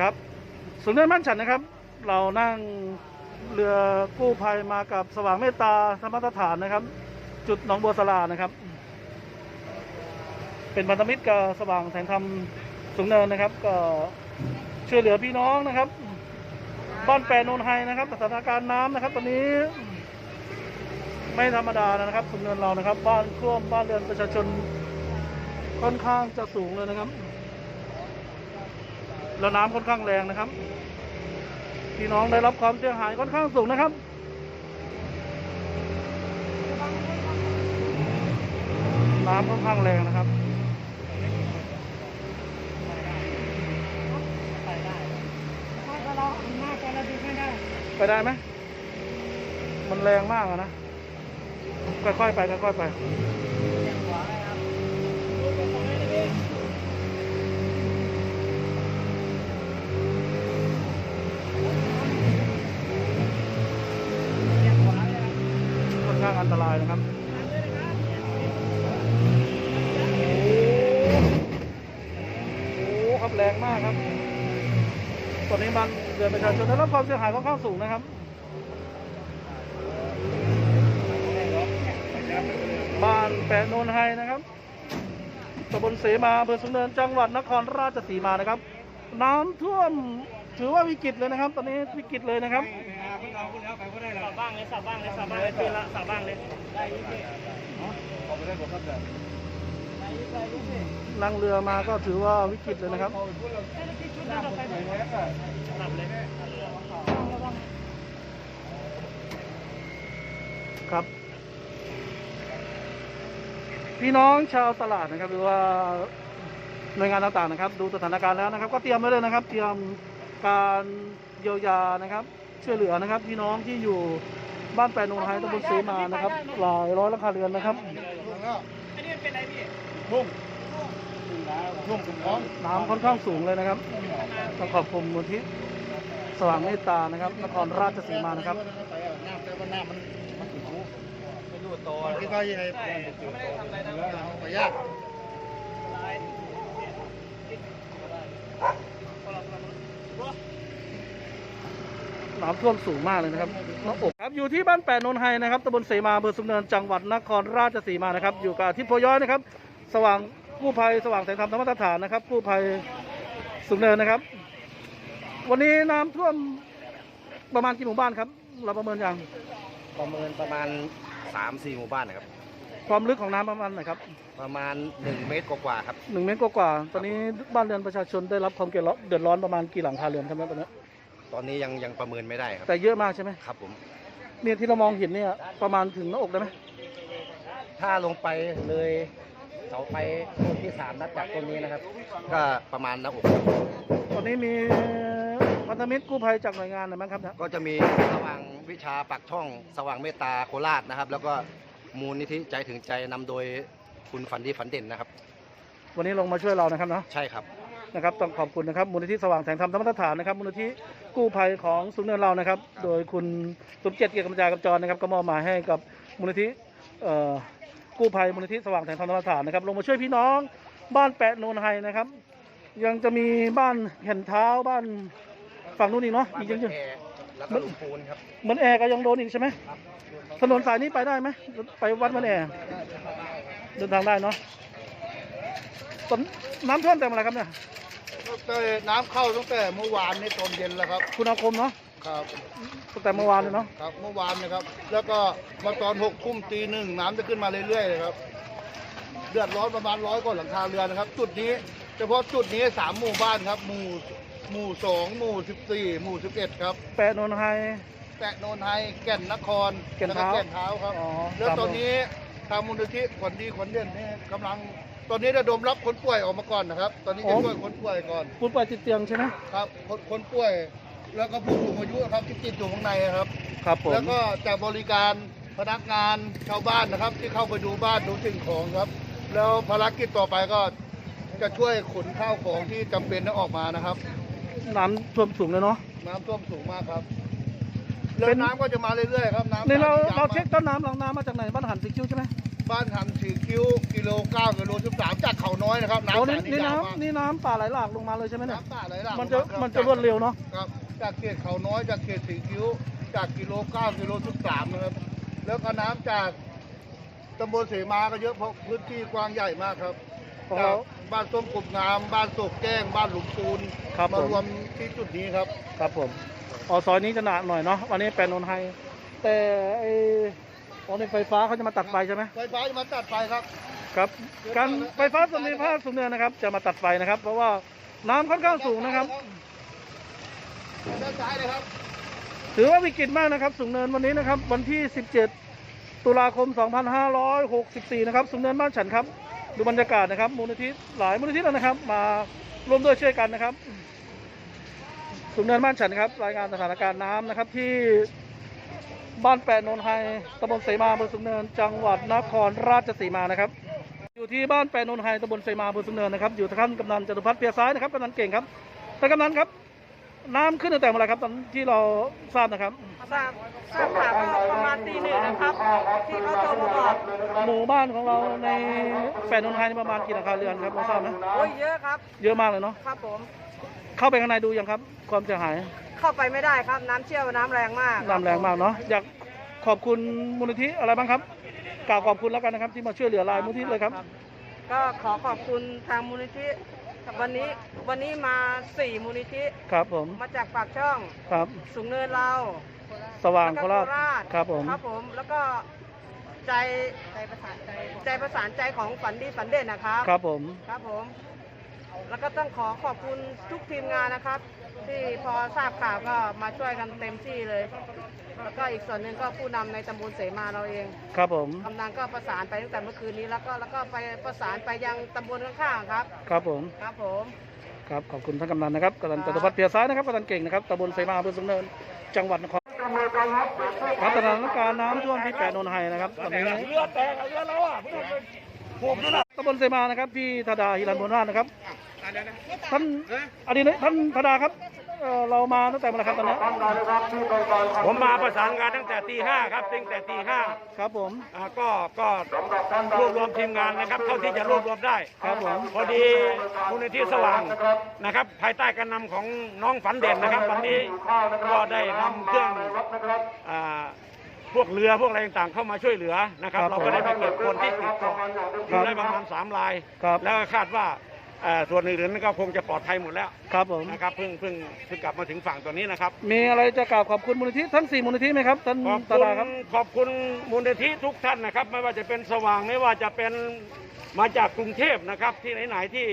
ครับศูนย์เนินบ้านฉันนะครับ เรานั่งเรือกู้ภัยมากับสว่างเมตตาธรรมสถานนะครับ จุดหนองบัวสลานะครับ เป็นพันธมิตรกับสว่างแสงธรรมสูงเนินนะครับ ก็ช่วยเหลือพี่น้องนะครับ บ้านแปรโนนไฮนะครับสถานการณ์น้ำนะครับ ตอนนี้ ไม่ธรรมดานะครับสูงเนินเรานะครับ บ้านท่วมบ้านเรือนประชาชนค่อนข้างจะสูงเลยนะครับ แล้วน้ำค่อนข้างแรงนะครับพี่น้องได้รับความเสียหายค่อนข้างสูงนะครับน้ำค่อนข้างแรงนะครับไปได้ไปได้ไหม มันแรงมากอะนะ ค่อยๆไปค่อยๆไป ค่อน ข้างอันตรายนะครับโอ้โหครับแรงมากครับตอนนี้มันเรือนประชาชนได้รับความเสียหายค่อนข้างสูงนะครับบ้านแปะโนนไฮนะครับตำบลเสมาอำเภอสุนเนินจังหวัดนครราชสีมานะครับ น้ำท่วมถือว่าวิกฤตเลยนะครับ ตอนนี้วิกฤตเลยนะครับ บบ้างเลยสับบ้างเลยสับบ้างเลยคืนละสับบ้างเลยนั่งเรือมาก็ถือว่าวิกฤตเลยนะครับสับเลยครับ พี่น้องชาวตลาดนะครับ หรือว่าหน่วยงานต่างๆนะครับ ดูสถานการณ์แล้วนะครับ ก็เตรียมไว้เลยนะครับ เตรียมการเยียวยานะครับ ช่วยเหลือนะครับพี่น้องที่อยู่บ้านแปรนงไฮตำบลเสมานะครับหลายร้อยหลังคาเรือนนะครับอันนี้เป็นอะไรพี่ทุ่มทุ่มคุณน้องน้ำค่อนข้างสูงเลยนะครับต้องขอบคุณมูลที่สว่างเมตตานะครับนครราชสีมานะครับน้ำแต่ว่าน้ำมันมันถึงหูไม่รู้โตมันคิดว่ายังไงเขาไม่ได้ทำอะไรนะเอาไปยาก น้ำท่วมสูงมากเลยนะครับน้องอกครับอยู่ที่บ้านแปดนนไฮนะครับตำบลเสมาอำเภอสุนเนินจังหวัดนครราชสีมานะครับ อยู่กับอาทิตย์โพย้อยนะครับ สว่างกู้ภัยสว่างแสงธรรมธรรมสถานนะครับกู้ภัยสุนเนินนะครับ วันนี้น้ำท่วมประมาณกี่หมู่บ้านครับ เราประเมินยังประเมินประมาณ3-4หมู่บ้านนะครับ ความลึกของน้ำประมาณไหนครับ ประมาณ 1 เมตรกว่าๆครับ หนึ่งเมตรกว่าๆตอนนี้บ้านเรือนประชาชนได้รับความเดือดร้อนประมาณกี่หลังคาเรือนครับตอนนี้ ตอนนี้ยังยังประเมินไม่ได้ครับแต่เยอะมากใช่ไหมครับผม เนี่ยที่เรามองเห็นเนี่ยประมาณถึงหน้าอกได้ไหมถ้าลงไปเลยเสาไฟต้นที่3นับจากต้นนี้นะครับ ก็ประมาณหน้าอกครับตอนนี้มีพันธมิตรกู้ภัยจากหน่วยงานไหนบ้างครับเนี่ยก็จะมีสว่างวิชาปักช่อง สว่างเมตตาโคราชนะครับ แล้วก็มูลนิธิใจถึงใจนำโดยคุณฝันดีฝันเด่นนะครับ วันนี้ลงมาช่วยเรานะครับเนาะ ใช่ครับ นะครับต้องขอบคุณนะครับมูลนิธิสว่างแสงธรรมธรรมสถานนะครับมูลนิธิกู้ภัยของศูนย์เนินเรานะครับ โดยคุณสมเจตเกียรติกำจายกำจรนะครับก็มอบหมายให้กับมูลนิธิเอ่อกู้ภัยมูลนิธิสว่างแสงธรรมธรรมสถานนะครับลงมาช่วยพี่น้องบ้านแปะโนนไฮนะครับ ยังจะมีบ้านเห็นเท้าบ้านฝั่งนู้นอีกเนาะมีเยอะแล้วก็ลุงปูนครับๆเหมือนแอร์ก็ยังโดนอีกใช่ไหมถนนสายนี้ไปได้ไหมไปวัดมันแอร์เดินทางได้เนาะตอนน้ำท่วมแต่เมื่อไหรครับเนี่ย ตั้งแต่น้ำเข้าตั้งแต่เมื่อวานนี้ตอนเย็นแล้วครับคุณอาคมเนาะครับตั้งแต่เมื่อวานเลยเนาะครับ เมื่อวานนะครับ แล้วก็มาตอนหกทุ่มตีหนึ่งน้ำจะขึ้นมาเรื่อยๆเลยครับเดือดร้อนประมาณร้อยกว่าหลังคาเรือนนะครับ จุดนี้เฉพาะจุดนี้สามหมู่บ้านครับ หมู่หมู่สองหมู่สิบสี่หมู่สิบเอ็ดครับแปะโนนไฮ แตะโนนไฮแก่นนครแก่นแล้วเท้าก็แก่นเท้าครับอ๋อแล้วสามตอนนี้ทางมูลนิธิขวัญดีขวัญเด่นนี่กำลัง ตอนนี้ระดมรับคนป่วยออกมาก่อนนะครับ ตอนนี้จะช่วยคนป่วยก่อนผู้ป่วยติดเตียงใช่ไหมครับ คนคนป่วย แล้วก็ผู้สูงอายุครับที่ติดอยู่ข้างในครับ ครับผมแล้วก็จะบริการพนักงานชาวบ้านนะครับ ที่เข้าไปดูบ้านดูสิ่งของครับ แล้วภารกิจต่อไปก็จะช่วยขนข้าวของที่จำเป็นนั้นออกมานะครับ น้ำท่วมสูงเลยเนาะน้ำท่วมสูงมากครับเป็แล้วนน้ำก็จะมาเรื่อยๆครับน้ำนี่เรายวมเราเช็คต้นน้ำหลังน้ำมาจากไหนบ้านหันสิคิวใช่ไหม บ้านหันสีคิ้วกิโลเก้ากิโลสิบสามจากเขาน้อยนะครับโอ้น้ำนี่สายนี่ยาวมากน้ำนี่น้ำป่าไหลหลากลงมาเลยใช่ไหมเนี่ย น้ำป่าไหลหลากมันจะลงาครับมันจะรวดเร็วเนาะ ครับ จากเขตเขาน้อยจากเขตสีคิ้ว จากกิโลเก้ากิโลสิบสามนะครับแล้วก็น้ำจากตำบลเสมาก็เยอะเพราะพื้นที่กว้างใหญ่มากครับของจาเรากบ้านส้มกบงาม บ้านโศกแก้ง บ้านหลุมปูนครับมาผม รวมที่จุดนี้ครับ ครับผมอ๋อซอยนี้จะหนาหน่อยเนาะ วันนี้แปลนนไฮแต่ไอ ตอนนี้ไฟฟ้าเขาจะมาตัดไฟใช่ไหมไฟฟ้าจะมาตัดไฟครับ ครับ การไฟฟ้าส่วนภูมิภาคสูงเนินนะครับ จะมาตัดไฟนะครับ เพราะว่าน้ำค่อนข้างสูงนะครับ ด้านซ้ายเลยครับ ถือว่าวิกฤตมากนะครับ สูงเนินวันนี้นะครับ วันที่ 17 ตุลาคม 2564 นะครับ สูงเนินบ้านฉันครับ ดูบรรยากาศนะครับ มูลนิธิหลายมูลนิธิแล้วนะครับ มาร่วมด้วยช่วยกันนะครับ สูงเนินบ้านฉันครับ รายงานสถานการณ์น้ำนะครับที่ บ้านแปดโนนไฮตำบลเสมาอำเภอสูงเนิน จังหวัดนครราชสีมานะครับ อยู่ที่บ้านแปดโนนไฮตำบลเสมาอำเภอสูงเนินนะครับ อยู่ท่านกำนันจตุพัฒน์เปียซ้ายนะครับกำนันเก่งครับแต่กำนันครับ น้ำขึ้นตั้งแต่เมื่อไหรครับตอนที่เราทราบนะครับ ทราบทราบข่าวก็ประมาณตีหนึ่งนะครับ ที่เขาโทรมาบอกหมู่บ้านของเราในแปดโนนไฮนี่ประมาณกี่หลังคาเรือนครับเราทราบไหมโอ้ยเยอะครับ เยอะมากเลยเนาะ ครับผม เข้าไปข้างในดูยังครับ ความเสียหาย เข้าไปไม่ได้ครับ น้ำเชี่ยวน้ำแรงมากน้ำแรงมากเนาะอยากขอบคุณมูลนิธิอะไรบ้างครับ กล่าวขอบคุณแล้วกันนะครับ ที่มาช่วยเหลือรายมูลนิธิเลยครับก็ขอขอบคุณทางมูลนิธิวันนี้วันนี้มาสี่มูลนิธิครับผมมาจากปากช่องครับ สูงเนินเราสว่างแล้วโคก็ราชครับผมครับผมแล้วก็ใจใจประสานใจใจประสานใจของฝันดีฝันเด่นนะครับ ครับผมครับผม แล้วก็ต้องขอขอบคุณทุกทีมงานนะครับ ที่พอทราบข่าวก็มาช่วยกันเต็มที่เลย แล้วก็อีกส่วนหนึ่งก็ผู้นำในตำบลเสมาเราเองครับผม กำนันก็ประสานไปตั้งแต่เมื่อคืนนี้แล้วก็แล้วก็ไปประสานไปยังตำบลข้างๆครับ ครับผม ครับผม ครับ ขอบคุณท่านกำนันนะครับกำนันจตุพัฒน์เปียซ้ายนะครับกำนันเก่งนะครับตำบลเสมาอำเภอสูงเนิน จังหวัดนครครับสถานการณ์น้ำท่วมที่แปดโนนไฮนะครับตอนนี้ เรือแตกเรือเราอะผมด้วยนะตำบลเสมานะครับที่ธดาฮิรันพนาถนะครับ ท่านอดีตท่านธดาครับเอ่อเรามาตั้งแต่เมื่อไหร่ครับตอนนี้ผมมาประสานงานตั้งแต่ตีห้าครับตั้งแต่ตีห้าครับผม อ่าก็ก็รวบรวมทีมงานนะครับ เท่าที่จะรวบรวมได้ครับผม พอดีมูลนิธิสว่างนะครับ ภายใต้การนำของน้องฝันเด่นนะครับ วันนี้ก็ได้นำเครื่องอ่าพวกเรือพวกอะไรต่างๆเข้ามาช่วยเหลือนะครับเราก็ได้ไปเก็บคนที่ติดเกาะอยู่ได้ประมาณสามราย ครับ แล้วก็คาดว่าเอ่อ ส่วนอื่นๆก็คงจะปลอดภัยหมดแล้วครับผมนะครับเพิ่งเพิ่งเพิ่งกลับมาถึงฝั่งตัวนี้นะครับ มีอะไรจะกล่าวขอบคุณมูลนิธิทั้งสี่มูลนิธิไหมครับท่านขอบธคุณดาครับขอบคุณมูลนิธิทุกท่านนะครับ ไม่ว่าจะเป็นสว่างไม่ว่าจะเป็นมาจากกรุงเทพนะครับที่ไหนๆที่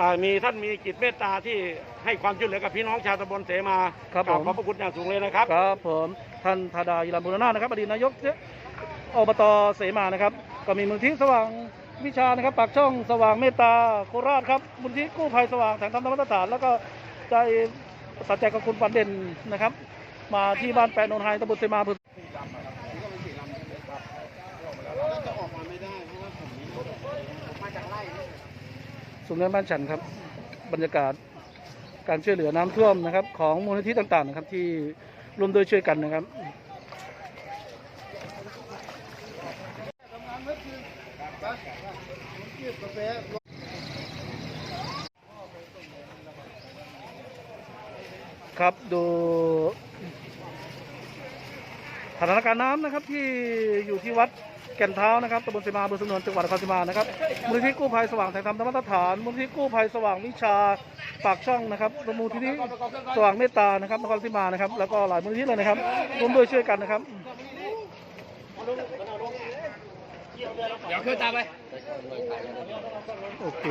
อ่ามีท่านมีจิตเมตตาที่ให้ความช่วยเหลือกับพี่น้องชาวตำบลเสมาครับกราบผมขอบพระคุณอย่างสูงเลยนะครับ ครับผมท่านธดาฮิรันพนาถนะครับอดีตนายกอบตเสมานะครับ ก็มีมูลนิธิสว่าง วิชานะครับปากช่องสว่างเมตตาโคราชครับมูลนิธิกู้ภัยสว่างแสงธรรมธรรมสถานแล้วก็ใจสัจจกับคุณปันเด่นนะครับ มาที่บ้านแปะโนนไฮตำบลเสมาอำเภอสุนทรบ้านฉันครับ บรรยากาศการช่วยเหลือน้ำท่วมนะครับ ของมูลนิธิต่างๆนะครับที่ร่วมด้วยช่วยกันนะครับ ครับดูสถานการณ์น้ำนะครับที่อยู่ที่วัดแก่นเท้านะครับตำบลเสมาอำเภอสนวนจังหวัดนครศรีมานะครับมูลนิธิกู้ภัยสว่างแสงธรรมธรรมสถานมูลนิธิกู้ภัยสว่างวิชาปากช่องนะครับมูลนิธิสว่างเมตตานะครับนครศรีมานะครับ แล้วก็หลายมูลนิธิเลยนะครับร่วมด้วยช่วยกันนะครับ เดี๋ยวขึ้นตามไป โอเค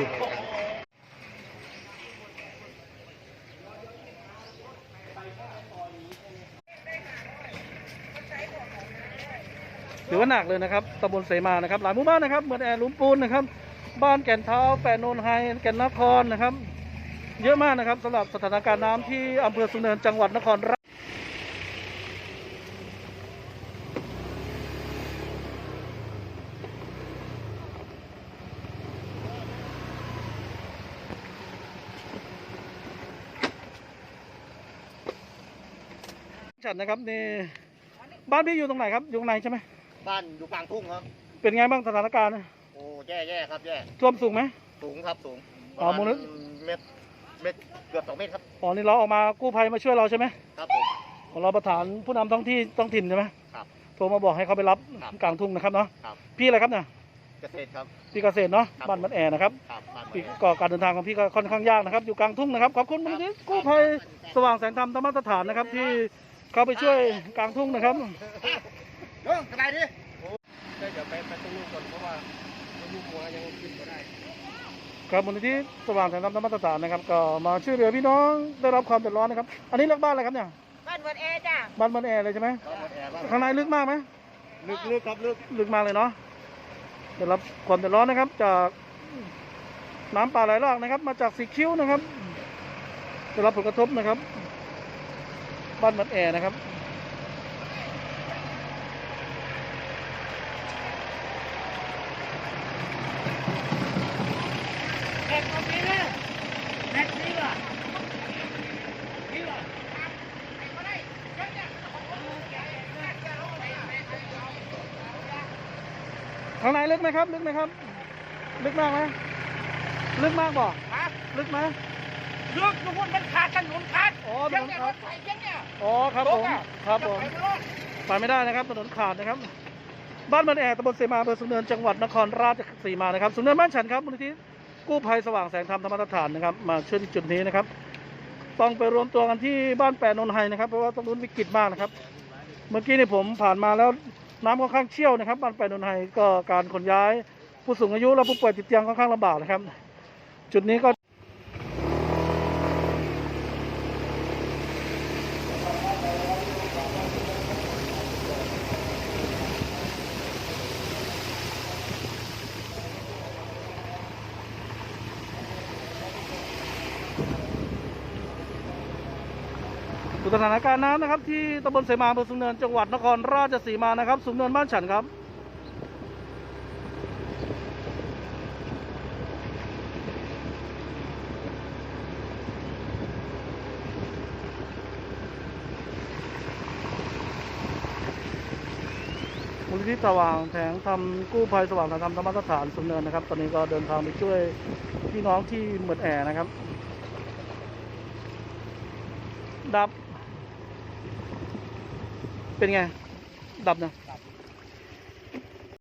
ถือว่าหนักเลยนะครับตำบลเสมานะครับ หลายหมู่บ้านนะครับ เหมือนแอร์ลุมปูนนะครับ บ้านแก่นเท้า แปะโนนไฮ แก่นนครนะครับ เยอะมากนะครับสำหรับสถานการณ์น้ำที่อำเภอสุนเนินจังหวัดนคร ราชฉันนะครับนี่บ้านพี่อยู่ตรงไหนครับอยู่ตรงไหนใช่ไหมบ้านอยู่กลางทุ่งครับ เป็นเป็นไงบ้างสถานการณ์โอ้แย่แย่ครับแย่ท่วมสูงไหมสูงครับสูงอ๋อประมูมาลณนิเม็ดเม็ดเกือบสองเมตรครับอ๋อนี่เราออกมากู้ภัยมาช่วยเราใช่ไหมครับผม ของเราประธานผู้นำท้องที่ท้องถิ่นใช่ไหมครับโทรมาบอกให้เขาไปรับครับกลางทุ่งนะครับเนาะครับ พี่อะไรครับเนี่ยเกษตรครับ พี่เกษตรเนาะครับบ้านมันแอนะครับครับบ้านพี่เมืองก็การเดินทางของพี่ก็ค่อนข้างยากนะครับ อยู่กลางทุ่งนะครับขอบคุณมูลนิธิกู้ภัยสว่างแสงธรรมธรรมสถานนะครับที่ เขาไปช่วยกลางทุ่งนะครับเฮ้ยสบายดีเดี๋ยวไปไปตรงนู้นก่อนเพราะว่าลูกหัวยังขึ้นไม่ได้ครับมูลนิธิสว่างแสงธรรมธรรมสถานนะครับ ก็มาช่วยเหลือพี่น้องได้รับความเดือดร้อนนะครับ อันนี้เลือกบ้านอะไรครับเนี่ยบ้านเวิร์ดเอจ้ะบ้านมันแอร์เลยใช่ไหมบ้านแอร์บ้านข้างในลึกมากไหมลึกลึกครับลึกลึกมากเลยเนาะได้รับความเดือดร้อนนะครับ จากน้ำป่าไหลหลากนะครับ มาจากสีคิ้วนะครับได้รับผลกระทบนะครับ บ้านมันแอร์นะครับข้างในลึกไหมครับ ลึกไหมครับ ลึกมากไหมลึกมากบ่ลึกไหม ลึกทุกคนมันขาดถนนขาดอ๋อถนนขาดอ๋อครับผมครับผมไปไม่ได้นะครับถนนขาดนะครับ บ้านมันแอร์ตำบลเสมาอำเภอสุนเนินจังหวัดนครราชสีมานะครับสุนเนินบ้านฉันครับมูลนิธิกู้ภัยสว่างแสงธรรมธรรมสถานนะครับ มาช่วยที่จุดนี้นะครับ ต้องไปรวมตัวกันที่บ้านแปดนนไฮนะครับเพราะว่าตรงนู้นวิกฤตมากนะครับ เมื่อกี้นี่ผมผ่านมาแล้วน้ำค่อนข้างเชี่ยวนะครับบ้านแปดนนไฮก็การขนย้าย ผู้สูงอายุและผู้ป่วยติดเตียงค่อนข้างลำบากนะครับ จุดนี้ก็ ดูสถานการณ์น้ำนะครับ ที่ตำบลเสมาอำเภอสูงเนินจังหวัดนครราชสีมานะครับสูงเนินบ้านฉันครับมูลนิธิสว่างแสงธรรมกู้ภัยสว่างแสงธรรมธรรมสถานสูงเนินนะครับ ตอนนี้ก็เดินทางไปช่วยพี่น้องที่เหมือดแอนะครับดับ เป็นไง ดับนะ